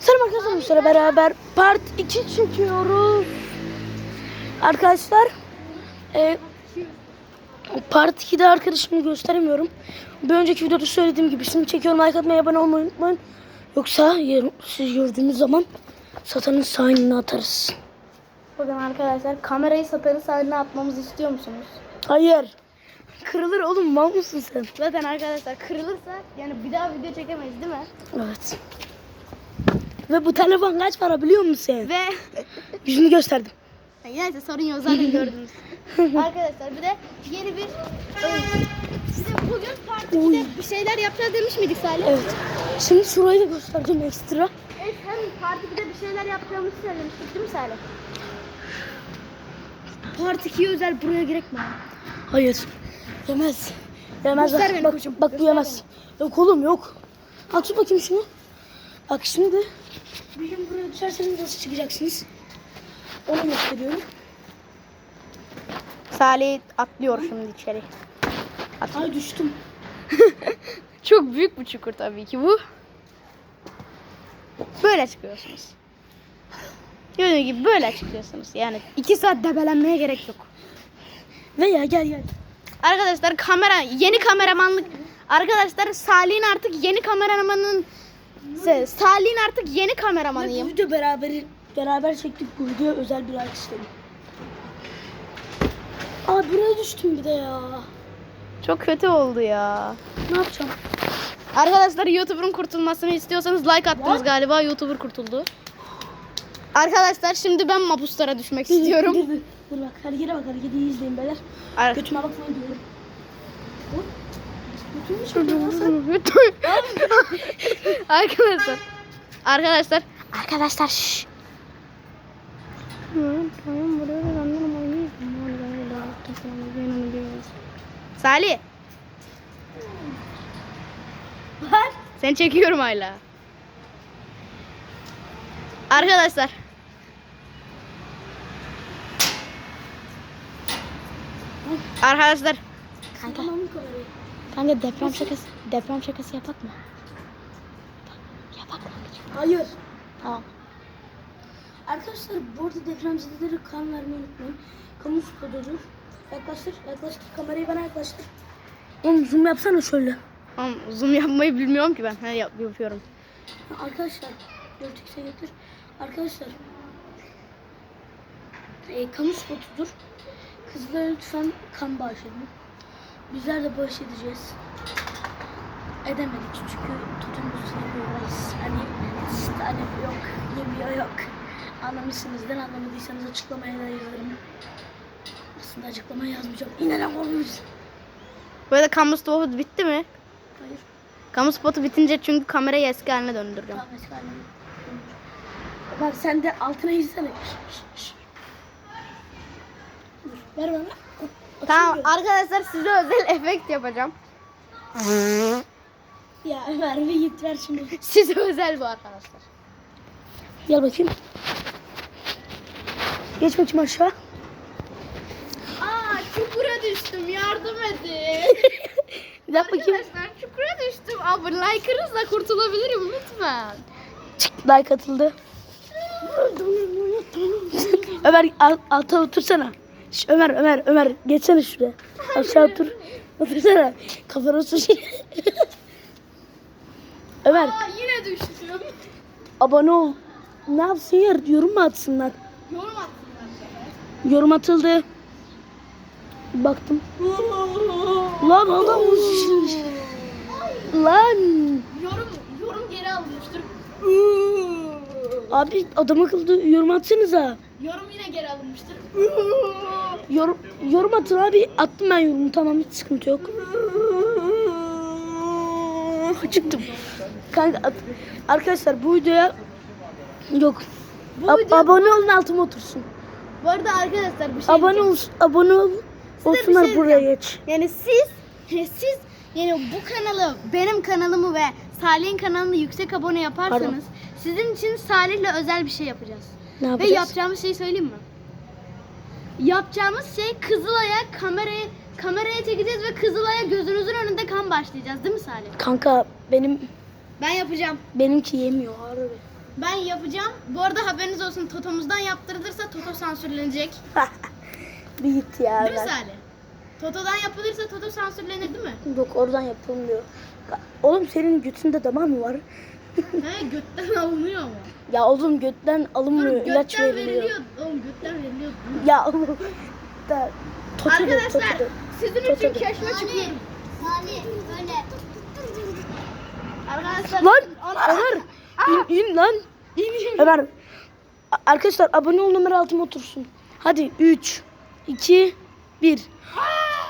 Selam arkadaşlar bu sıra beraber part 2 çekiyoruz. Arkadaşlar e, part 2'de arkadaşımı gösteremiyorum. Bir önceki videoda söylediğim gibi şimdi çekiyorum like atmayı abone olmayı unutmayın. Yoksa siz gördüğünüz zaman satanın sahibini atarız. Bakın arkadaşlar kamerayı satarı haline atmamızı istiyor musunuz? Hayır. Kırılır oğlum mal mısın sen? Zaten arkadaşlar kırılırsa yani bir daha video çekemeyiz değil mi? Evet. Ve bu telefon kaç para biliyor musun sen? Ve Yüzünü gösterdim. neyse sorun yok zaten gördünüz. arkadaşlar bir de yeni bir oyun. Size bugün part 2'de bir şeyler yapacağız demiş miydik Salih? Evet. Şimdi şurayı da göstereceğim ekstra. Evet hem part 2'de bir şeyler yapacağımızı söylemiştik değil mi Salih? Part 2'ye özel buraya gerek mi? Hayır. Yemez. Yemez. Göster bak, beni bak, koçum, Bak bu göster yemez. Yok oğlum yok. Al tut bakayım şunu. Bak şimdi bir gün buraya düşerseniz nasıl çıkacaksınız? Onu gösteriyorum. Salih atlıyor şimdi içeri. Ay düştüm. Çok büyük bir çukur tabii ki bu. Böyle çıkıyorsunuz. Gördüğünüz gibi böyle çıkıyorsunuz. Yani iki saat debelenmeye gerek yok. Ve ya gel gel. Arkadaşlar kamera yeni kameramanlık arkadaşlar Salih'in artık yeni kameramanın Se- Salih'in artık yeni Ve bu kameramanıyım. video beraber beraber çektik bu video özel bir istedim. Aa buraya düştüm bir de ya. Çok kötü oldu ya. Ne yapacağım? Arkadaşlar YouTuber'ın kurtulmasını istiyorsanız like attınız galiba. YouTuber kurtuldu. Arkadaşlar şimdi ben mapuslara düşmek Dur, istiyorum. Dur, dur, dur bak harekete bak hareketi izleyin beyler. Ar- Götüme bakmayın diyorum. Arkadaşlar. Arkadaşlar. Arkadaşlar şş. Salih. Seni çekiyorum hala. Arkadaşlar. Arkadaşlar. Kanka? Kanka deprem şakası, deprem şakası yapak mı? Yapak mı? Hayır. Tamam. Arkadaşlar bu arada depremzedelere kan vermeyi unutmayın. Kamu spotodur. Yaklaştır, yaklaştır. Kamerayı bana yaklaştır. Oğlum zoom yapsana şöyle. Tamam, zoom yapmayı bilmiyorum ki ben. He, yap, yapıyorum. Arkadaşlar, Vortex'e getir. Arkadaşlar, e, kamu spotudur. Kızlara lütfen kan bağışlayın. Bizler de bağış edeceğiz. Edemedik çünkü tutumumuz yapıyoruz. Hani hani yok, yemiyor yok. Anlamışsınızdır, anlamadıysanız açıklamaya da yazarım. Aslında açıklamaya yazmayacağım. İnanın olmuş. Bu arada kamu spotu bitti mi? Hayır. Kamu spotu bitince çünkü kamerayı eski haline döndüreceğim. Tamam, eski haline. Bak sen de altına izlesene. Dur, ver bana. Tamam arkadaşlar size özel efekt yapacağım. Ya ver ve git ver şimdi. Size özel bu arkadaşlar. Gel bakayım. Geç bakayım aşağı. Aa çukura düştüm yardım edin. Yap bakayım. Arkadaşlar çukura düştüm. Abi like'ınızla kurtulabilirim lütfen. Like atıldı. Ömer alta otursana. Şş, Ömer Ömer Ömer geçsene şuraya. Aşağı otur. Otursana. Kafana su şey. Ömer Aa yine düştüm. abone ol. Ne yapsın yer yorum mu atsınlar? Yorum Yorum atıldı. Baktım. Lan adam şişmiş. Lan. Yorum, yorum geri alınmıştır. Abi adam akıllı yorum atsanıza. Yorum yine geri alınmıştır. Yorum, yorum atın abi. Attım ben yorumu tamam hiç sıkıntı yok. Çıktım. Kanka at- arkadaşlar bu videoya yok. Bu A- video- abone olun altıma otursun. Bu arada arkadaşlar bir şey Abone diyeceğim. ol, abone ol. bir Olsunlar şey buraya diyeceğim. geç. Yani siz siz yani bu kanalı benim kanalımı ve Salih'in kanalını yüksek abone yaparsanız Pardon. sizin için Salih'le özel bir şey yapacağız. Ne Ve yapacağız? yapacağımız şeyi söyleyeyim mi? Yapacağımız şey Kızılay'a kamerayı kameraya çekeceğiz ve Kızılay'a gözünüzün önünde kan başlayacağız değil mi Salih? Kanka benim Ben yapacağım. benimki yemiyor harbi. Ben yapacağım. Bu arada haberiniz olsun Toto'muzdan yaptırılırsa Toto sansürlenecek. bir git ya. Değil mi ben- Salih? Toto'dan yapılırsa Toto sansürlenir değil mi? Yok oradan yapılmıyor. Oğlum senin götünde damar mı var? He götten alınıyor mu? Ya oğlum götten alınmıyor. ilaç götten veriliyor. veriliyor. Oğlum götten veriliyor. Ya oğlum. Da, Toto'da, Arkadaşlar Toto'da. sizin için Toto'da. keşfe çıkıyorum. Salih böyle. Arkadaşlar Lan Ömer in, in lan. İn. Ömer. Arkadaşlar abone ol numara altıma otursun. Hadi 3 2 1.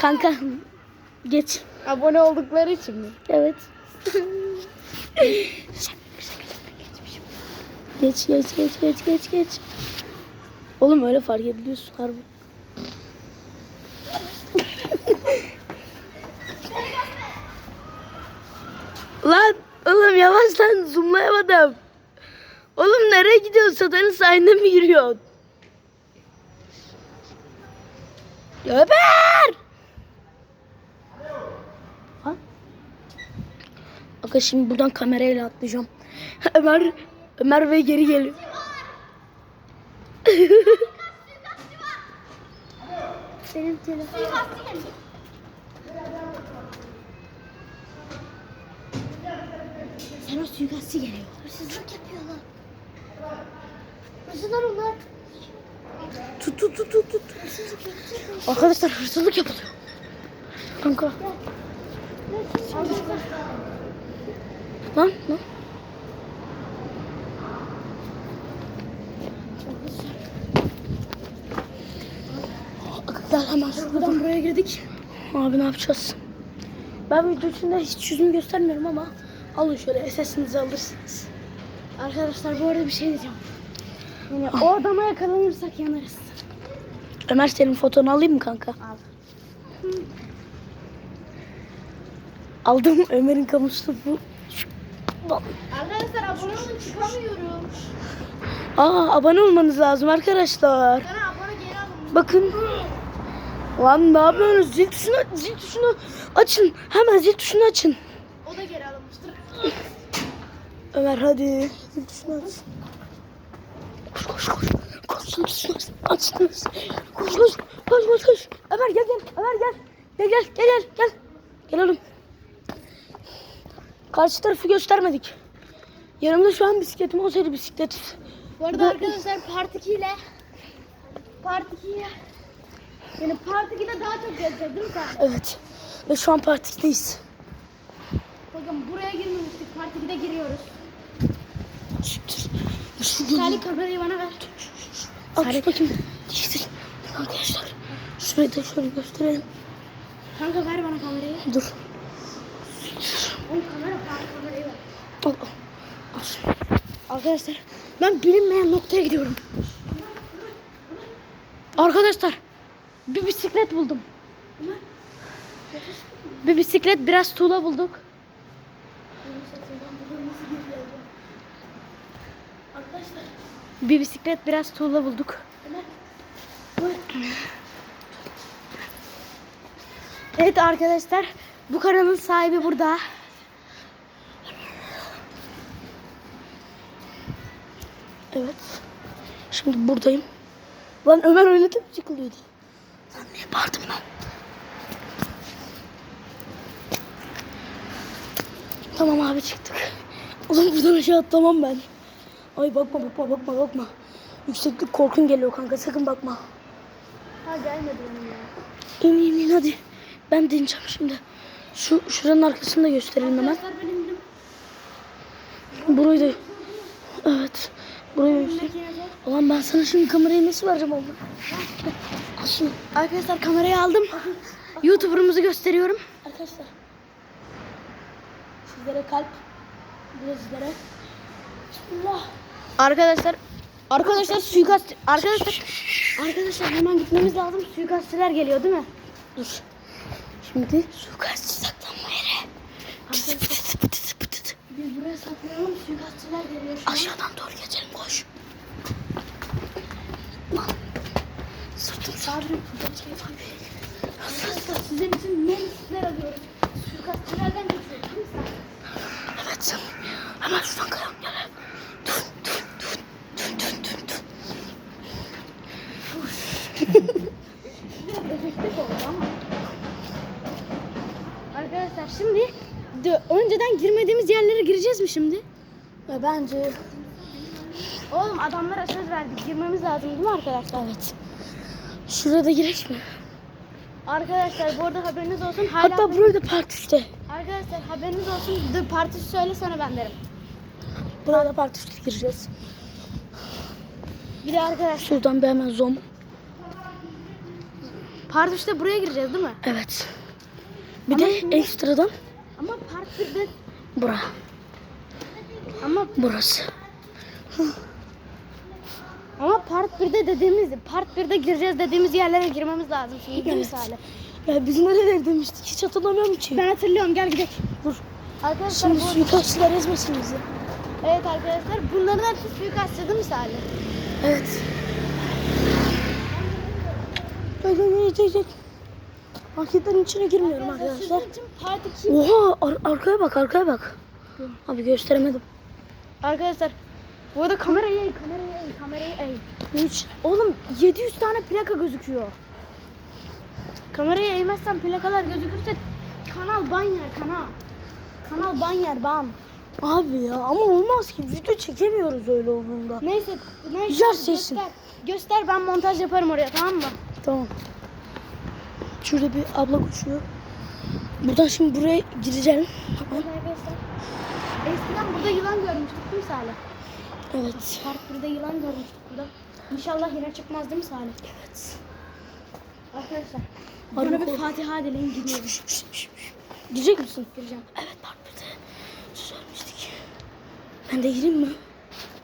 Kanka geç. Abone oldukları için mi? Evet. geç geç geç geç geç geç. Oğlum öyle fark ediliyorsun harbi. lan oğlum yavaş lan zoomlayamadım. Oğlum nereye gidiyorsun? Satanın sahine mi giriyorsun? Ömer! Aga şimdi buradan kamerayla atlayacağım. Ömer Ömer Bey geri geliyor. Benim telefon. Sen o suikastçı geliyor. Hırsızlık yapıyorlar. Hırsızlar onlar. Tut tut tut tut tut. Hırsızlık yapıyorlar. Arkadaşlar hırsızlık yapılıyor. Kanka. Lan lan. Gel hemen şuradan buraya girdik. Abi ne yapacağız? Ben video içinde hiç yüzümü göstermiyorum ama alın şöyle SS'inizi alırsınız. Arkadaşlar bu arada bir şey diyeceğim. Yani o adama yakalanırsak yanarız. Ömer senin fotonu alayım mı kanka? Al. Aldım Ömer'in kamuslu bu. Arkadaşlar abone olun çıkamıyorum. Aa abone olmanız lazım arkadaşlar. Sana abone geri alın. Bakın. Lan ne yapıyorsunuz? Zil tuşunu, zil tuşunu açın. Hemen zil tuşunu açın. O da geri alınmıştır. Ömer hadi. Zil tuşunu aç. Koş koş koş. Koş zil tuşunu aç. Açtınız. Koş koş. Koş koş koş. Ömer gel gel. Ömer gel. Gel gel gel gel. Gel, gel oğlum. Karşı tarafı göstermedik. Yanımda şu an bisikletim olsaydı bisiklet. Bu arada arkadaşlar Part 2 ile Part 2 ile yani Part 2'de daha çok gezeceğiz değil mi sen? Evet. Ve şu an partikteyiz. Bakın buraya girmemiştik. Part 2'de giriyoruz. Salih kamerayı bana ver. Al tut bakayım. Değiştir. Arkadaşlar. Şurayı da şöyle gösterelim. Kanka ver bana kamerayı. Dur. Al. Arkadaşlar ben bilinmeyen noktaya gidiyorum. Arkadaşlar bir bisiklet buldum. Bir bisiklet biraz tuğla bulduk. Bir bisiklet biraz tuğla bulduk. Evet arkadaşlar bu kanalın sahibi burada. Evet. Şimdi buradayım. Lan Ömer öyle de mi çıkılıyordu? Lan niye bağırdım lan? Tamam abi çıktık. Oğlum buradan aşağı atlamam ben. Ay bakma bakma bakma bakma. Yükseklik korkun geliyor kanka sakın bakma. Ha gelmedi benim ya. İn in in hadi. Ben de ineceğim şimdi. Şu şuranın arkasını da gösterelim hemen. Burayı da... Evet. Burayı göster. Ulan ben sana şimdi kamerayı nasıl vereceğim oğlum? Şunu. Arkadaşlar kamerayı aldım. YouTuber'ımızı gösteriyorum. Arkadaşlar. Sizlere kalp. Sizlere. Bismillah. Arkadaşlar Arkadaşlar suikast Arkadaşlar Arkadaşlar hemen gitmemiz lazım. Suikastçiler geliyor değil mi? Dur. Şimdi suikastçı saklanma yeri. Biz buraya saklayalım suikastçılar geliyor. Aşağıdan doğru geçelim koş. Lan. Sırtım sağdım. Arkadaşlar sizin için ne riskler alıyoruz. Suikastçılardan geçiyoruz değil mi sen? Evet. Hemen şuradan kayalım gel. Dur dur dur. Dur dur dur dur. Biraz efektif oldu ama. Arkadaşlar şimdi gireceğiz mi şimdi? Ya bence Oğlum adamlara söz verdik. Girmemiz lazım değil mi arkadaşlar? evet. Şurada girek mi? Arkadaşlar bu arada haberiniz olsun. Hala Hatta burada part 3'te. Arkadaşlar haberiniz olsun. Dur parti söyle sonra ben derim. Burada part 3'te gireceğiz. Bir de arkadaşlar Şuradan bir hemen zoom. part 3'te buraya gireceğiz değil mi? Evet. Bir Ama de şimdi- ekstradan Ama part 1'de bura. ama Burası. ama part 1'de dediğimiz part 1'de gireceğiz dediğimiz yerlere girmemiz lazım şimdi Evet. Salih? Ya biz nerelere demiştik hiç hatırlamıyorum ki. Ben hatırlıyorum gel gidelim. Dur. Arkadaşlar Şimdi bu, suikastçılar ezmesin bizi. evet arkadaşlar bunların hepsi suikastçı değil mi Salih? Evet. Gel gel gel gel gel. Marketlerin içine girmiyorum arkadaşlar. Sizin için part 2 Oha ar- arkaya bak arkaya bak. Abi gösteremedim. Arkadaşlar bu arada kamerayı eğ, kamerayı eğ, kamerayı eğ. Hiç. Oğlum 700 tane plaka gözüküyor. Kamerayı eğmezsen plakalar gözükürse kanal ban yer kanal. Kanal ban yer ban. Abi ya ama olmaz ki video çekemiyoruz öyle olduğunda. Neyse neyse sesin. göster. Göster ben montaj yaparım oraya tamam mı? Tamam. Şurada bir abla koşuyor. Buradan şimdi buraya gireceğim. Evet arkadaşlar. Eskiden burada yılan görmüştük değil mi Salih? Evet. Part 1'de yılan görmüştük burada. İnşallah yine çıkmaz değil mi Salih? Evet. Arkadaşlar. Bana bir Fatiha dileyin gidiyorum. Girecek misin? Gireceğim. Evet partide. Söz vermiştik. Ben de gireyim mi?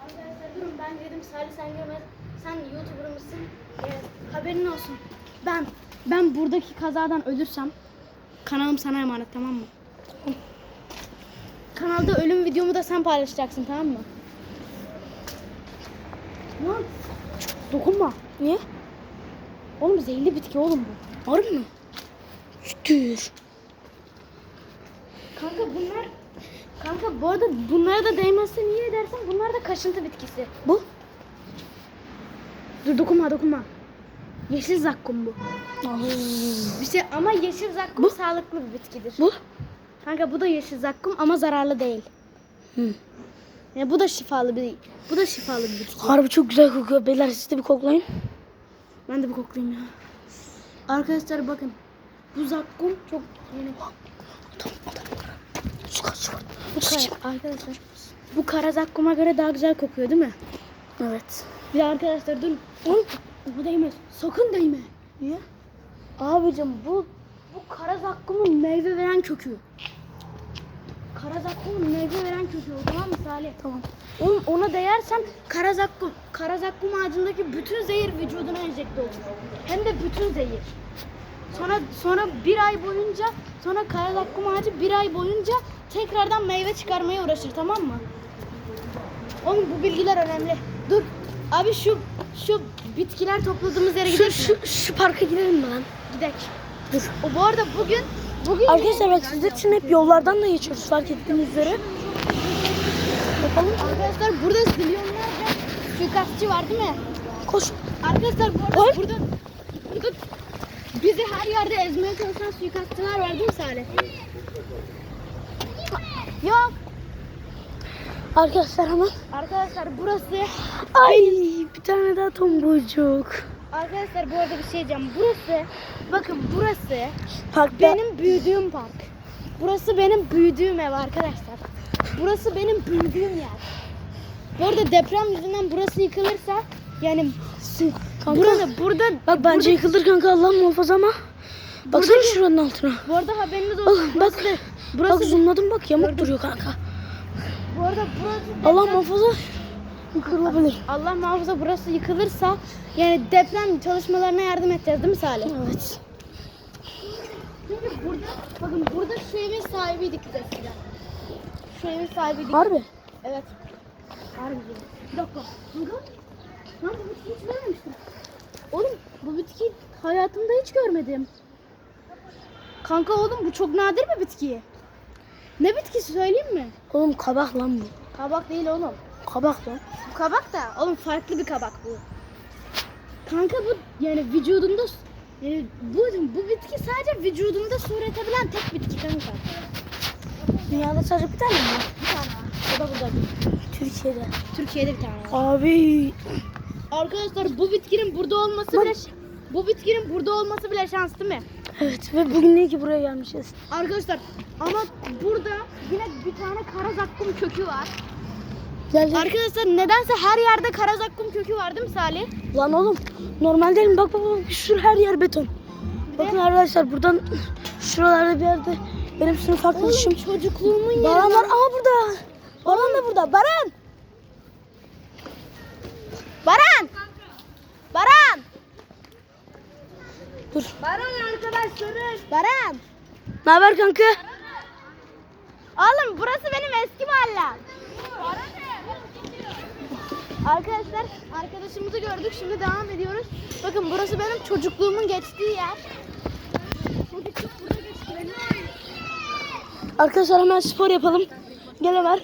Arkadaşlar durun ben dedim Salih sen görmez. Sen YouTuber mısın? Ee, haberin olsun. Ben ben buradaki kazadan ölürsem kanalım sana emanet tamam mı? Kanalda ölüm videomu da sen paylaşacaksın tamam mı? Lan dokunma. Niye? Oğlum zehirli bitki oğlum bu. Var mı? Şükür. Kanka bunlar Kanka bu arada bunlara da değmezse niye edersen bunlar da kaşıntı bitkisi. Bu? Dur dokunma dokunma. Yeşil zakkum bu. Bir şey ama yeşil zakkum sağlıklı bir bitkidir. Bu? Kanka bu da yeşil zakkum ama zararlı değil. Hı. Yani bu da şifalı bir bu da şifalı bir bitki. Harbi çok güzel kokuyor. Beyler siz de bir koklayın. Ben de bir koklayayım ya. Arkadaşlar bakın. Bu zakkum çok yeni. Adam adam. Su kaç su kaç. Bu kara, arkadaşlar. Bu kara zakkuma göre daha güzel kokuyor değil mi? Evet. Bir de arkadaşlar dur. Bu değmez. Sakın değme. Niye? Abicim bu bu kara zakkumun meyve veren kökü. Kara zakkumun meyve veren kökü o tamam mı Salih? Tamam. Oğlum ona değersen kara zakkum, kara zakkum ağacındaki bütün zehir vücuduna enjekte olur. Hem de bütün zehir. Sonra sonra bir ay boyunca sonra kara zakkum ağacı bir ay boyunca tekrardan meyve çıkarmaya uğraşır tamam mı? Oğlum bu bilgiler önemli. Dur. Abi şu şu bitkiler topladığımız yere Şu, gidelim. şu, şu parka gidelim mi lan? Gidelim. Dur. O bu arada bugün bugün Arkadaşlar bak sizler için hep yollardan da geçiyoruz fark ettiğiniz üzere. Bakalım. arkadaşlar burada milyonlarca suikastçı var değil mi? Koş. Arkadaşlar bu arada Var. burada burada bizi her yerde ezmeye çalışan suikastçılar var değil mi Salih? Yok. Arkadaşlar hemen. Arkadaşlar burası Ay bir tane daha tombucuk. Arkadaşlar bu arada bir şey diyeceğim. Burası bakın burası Parkta. benim büyüdüğüm park. Burası benim büyüdüğüm ev arkadaşlar. Burası benim büyüdüğüm yer. Bu arada deprem yüzünden burası yıkılırsa yani Kanka. burada burada Bak bence yıkılır kanka Allah muhafaza ama. Baksana şuranın altına. bu arada haberiniz Bak olsun. bak. Burası, da- Bak burası zoomladım bak yamuk duruyor kanka. Bu arada burası Allah deprem- muhafaza yıkılabilir. Allah muhafaza burası yıkılırsa yani deprem çalışmalarına yardım edeceğiz değil mi Salih? Evet. Çünkü burada bakın burada şu evin sahibiydik biz eskiden. Şu evin sahibiydik. Harbi. Evet. Harbi. Bir dakika. Kanka. Lan bu bitkiyi hiç görmemiştim. Oğlum bu bitkiyi hayatımda hiç görmedim. Kanka oğlum bu çok nadir bir bitki. Ne bitkisi söyleyeyim mi? Oğlum kabak lan bu. Kabak değil oğlum. Kabak lan. Bu kabak da oğlum farklı bir kabak bu. Kanka bu yani vücudunda yani bu, bu bitki sadece vücudunda su üretebilen tek bitki kanka. Dünyada sadece bir tane mi? var? Bir tane var. O da burada. Türkiye'de. Türkiye'de bir tane var. Abi Arkadaşlar bu bitkinin burada olması bile bu bitkinin burada olması bile şans değil mi? Evet ve bugün iyi ki buraya gelmişiz. Arkadaşlar ama burada yine bir tane kara zakkum kökü var. Gel gel. Arkadaşlar nedense her yerde kara zakkum kökü var değil mi Salih? Lan oğlum normal değil mi? Bak bak bak bir sürü her yer beton. Bakın arkadaşlar buradan şuralarda bir yerde benim sınıf arkadaşım. çocukluğumun yeri. Baran var. Aa burada. Baran da burada. Baran. Baran! Baran! Dur. Baran arkadaşları. Baran! Ne haber kanka? Oğlum burası benim eski mahallem. Arkadaşlar arkadaşımızı gördük şimdi devam ediyoruz. Bakın burası benim çocukluğumun geçtiği yer. Çocukluk burada geçti benim. Arkadaşlar hemen spor yapalım. Gel Ömer.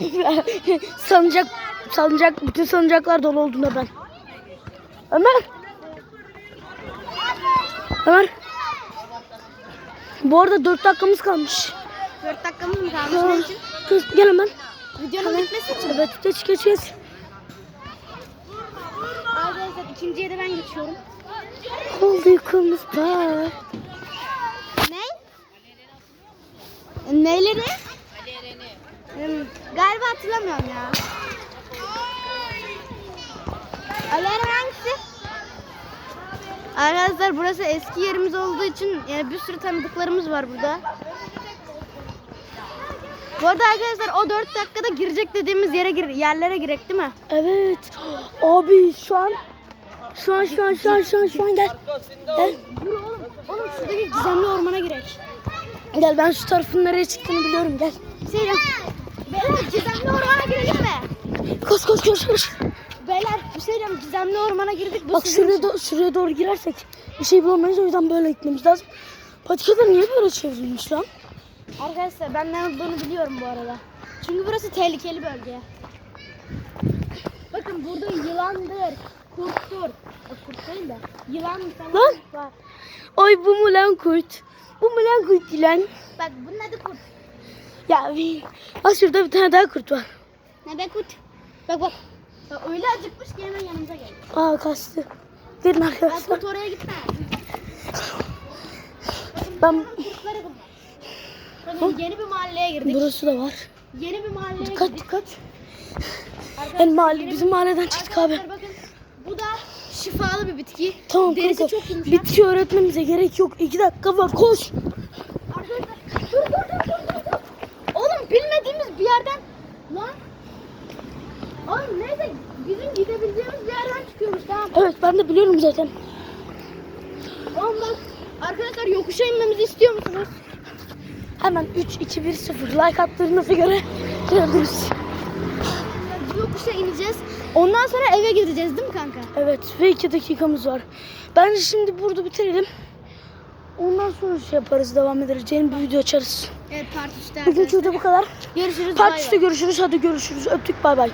salıncak, salıncak, bütün salıncaklar dolu olduğunda ben. Ömer. Ömer. Bu arada 4 dakikamız kalmış. 4 dakikamız mı kalmış ne için? Kız gel hemen. Videonun bitmesi için. Evet geç geç geç. Arkadaşlar ikinciye de ben geçiyorum. Oldu yıkılmış var. Ne? Neyleri? Hmm, galiba hatırlamıyorum ya. Alarm hangisi? Arkadaşlar burası eski yerimiz olduğu için yani bir sürü tanıdıklarımız var burada. Bu arada arkadaşlar o 4 dakikada girecek dediğimiz yere gir, yerlere girek değil mi? Evet. Abi şu an şu an şu an şu an şu an şu an gel. Gel. Dur oğlum. Oğlum şuradaki gizemli ormana girek. Gel ben şu tarafın nereye çıktığını biliyorum gel. Selam. Gizemli ormana girelim mi? Koş koş koş koş. Beyler bir şey diyeceğim gizemli ormana girdik. Bu Bak sizin şuraya, için. do- şuraya doğru girersek bir şey bulamayız o yüzden böyle gitmemiz lazım. Patikalar niye böyle çevrilmiş lan? Arkadaşlar ben ne olduğunu biliyorum bu arada. Çünkü burası tehlikeli bölge. Bakın burada yılandır, kurttur. O kurt değil de yılan falan Lan! var. Oy bu mu lan kurt? Bu mu lan kurt lan? Bak bunun adı kurt. Ya bir... Bak şurada bir tane daha kurt var. Ne be kurt? Bak bak. Bak öyle acıkmış ki hemen yanımıza geldi. Aa kastı. Gelin arkadaşlar. kurt oraya gitme. Ben Kurtları. Bakın yeni bir mahalleye girdik. burası da var. Yeni bir mahalleye Dikkat girdik. dikkat. Arkadaşlar, Yani mahalle, yeni bizim mahalleden çıktık abi. Arkadaşlar bakın bu da şifalı bir bitki. Tamam Derisi kanka. çok yumuşak. Bitki öğretmemize gerek yok. İki dakika var koş. Arkadaşlar dur dur dur dur dur. dur. Oğlum bilmediğimiz bir yerden lan. Oğlum neyse bizim gidebileceğimiz bir yerden çıkıyormuş tamam. Evet ben de biliyorum zaten. Oğlum bak arkadaşlar yokuşa inmemizi istiyor musunuz? Hemen 3, 2, 1, 0 like attığınıza göre geliriz. Bu yokuşa ineceğiz. Ondan sonra eve gideceğiz değil mi kanka? Evet ve 2 dakikamız var. Bence şimdi burada bitirelim. Ondan sonra şey yaparız devam ederiz. Yeni bir video açarız. Evet part 3'te Bugünkü video bu kadar. Görüşürüz. Part bay 3'te bay. görüşürüz. Hadi görüşürüz. Öptük bay bay.